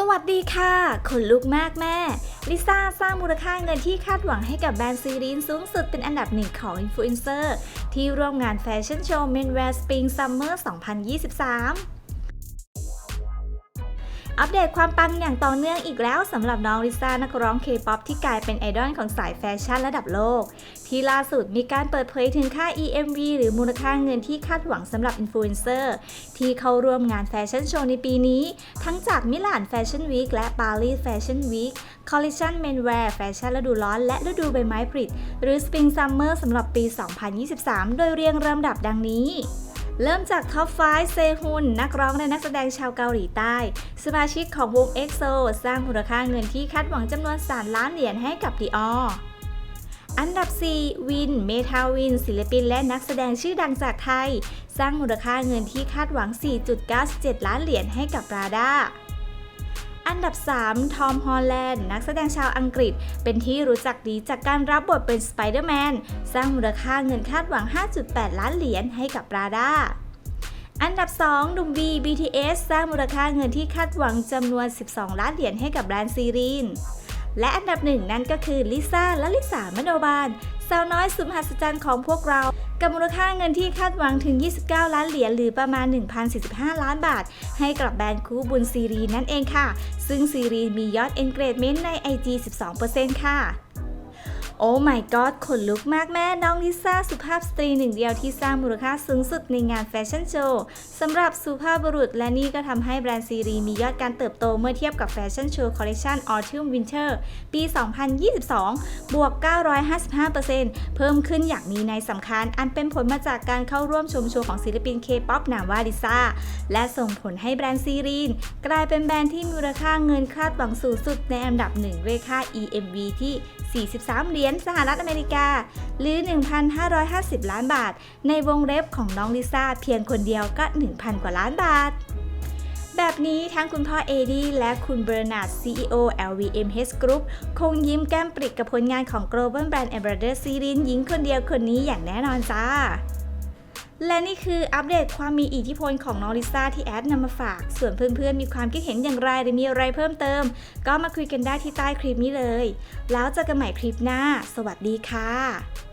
สวัสดีค่ะ คนลุกมากแม่ ลิซ่าสร้างมูลค่าเงินที่คาดหวังให้กับแบรนด์ซีรีนสูงสุดเป็นอันดับหนึ่งของอินฟลูเอนเซอร์ที่ร่วมงานแฟชั่นโชว์ Menwear Spring Summer 2023 อัปเดตความปังอย่างต่อเนื่องอีกแล้วสำหรับน้องลิซ่านักร้องเคป๊อปที่กลายเป็นไอดอลของสายแฟชั่นระดับโลก ที่ล่าสุดมีการเปิดเผยถึงค่า EMV หรือมูลค่าเงินที่คาดหวังสำหรับอินฟลูเอนเซอร์ที่เข้าร่วมงานแฟชั่นโชว์ในปีนี้ ทั้งจากมิลานแฟชั่นวีคและปารีสแฟชั่นวีคคอลเลคชันเมนแวร์แฟชั่นฤดูร้อนและฤดูใบไม้ผลิหรือ Spring Summer สำหรับปี 2023 โดยเรียงลำดับดังนี้ เริ่มจากท็อป 5 เซฮุน นักร้องและนักแสดงชาวเกาหลีใต้ สมาชิกของวง EXO สร้างมูลค่าเงินที่คาดหวังจำนวน 3 ล้านเหรียญให้กับดีอออันดับ 4 วิน เมทาวิน ศิลปินและนักแสดงชื่อดังจากไทย สร้างมูลค่าเงินที่คาดหวัง 4.97 ล้านเหรียญให้กับราดา อันดับ 3 ทอม ฮอลแลนด์ นักแสดงชาวอังกฤษ เป็นที่รู้จักดีจากการรับบทเป็นสไปเดอร์แมน สร้างมูลค่าเงินคาดหวัง 5.8 ล้านเหรียญให้กับปราดาอันดับ2ดุมบี BTS สร้างมูลค่าเงินที่คาดหวังจำนวน 12 ล้านเหรียญให้กับแบรนด์ซีรีน และอันดับหนึ่งนั่นก็คือลิซ่าและลิสามโนบาลสาวน้อยสุดมหัศจรรย์ของพวกเรา กับมูลค่าเงินที่คาดหวังถึง 29 ล้านเหรียญหรือประมาณ 1,045 ล้านบาท ให้กับแบรนด์คูบุญซีรีนั่นเองค่ะ ซึ่งซีรีนมียอดเอนเกรดเมนต์ใน IG 12%ค่ะ โอ้ my god ขนลุกมากแม่น้องลิซ่าสุภาพสตรีหนึ่งเดียวที่สร้างมูลค่าสูงสุดในงานแฟชั่นโชว์สำหรับสุภาพบุรุษและนี่ก็ทำให้แบรนด์ซีรีมียอดการเติบโตเมื่อเทียบกับแฟชั่นโชว์คอลเลคชัน Autumn Winter ปี 2022 บวก 955%เพิ่มขึ้นอย่างมีในยสำคัญ อันเป็นผลมาจากการเข้าร่วมชมโชว์ของศิลปินเคป๊อปนามว่าลิซ่า และส่งผลให้แบรนด์ซีรีนกลายเป็นแบรนด์ที่มูลค่าเงินคาดหวังสูงสุดในอันดับหนึ่งด้วยค่า EMV ที่ 43 เหรียญสหรัฐอเมริกา หรือ 1,550 ล้านบาท ในวงเล็บของน้องลิซ่าเพียงคนเดียวก็ 1,000 กว่าล้านบาท แบบนี้ทั้งคุณพ่อเอดี้และคุณเบอร์นาร์ด CEO LVMH Group คงยิ้มแก้มปริกกับผลงานของ Global Brand Ambassador ซีรินหญิงคนเดียวคนนี้อย่างแน่นอนจ้า และนี่คืออัปเดตความมีอิทธิพลของน้องลิซ่าที่แอดนำมาฝาก ส่วนเพื่อนๆ มีความคิดเห็นอย่างไรหรือมีอะไรเพิ่มเติม ก็มาคุยกันได้ที่ใต้คลิปนี้เลย แล้วเจอกันใหม่คลิปหน้า สวัสดีค่ะ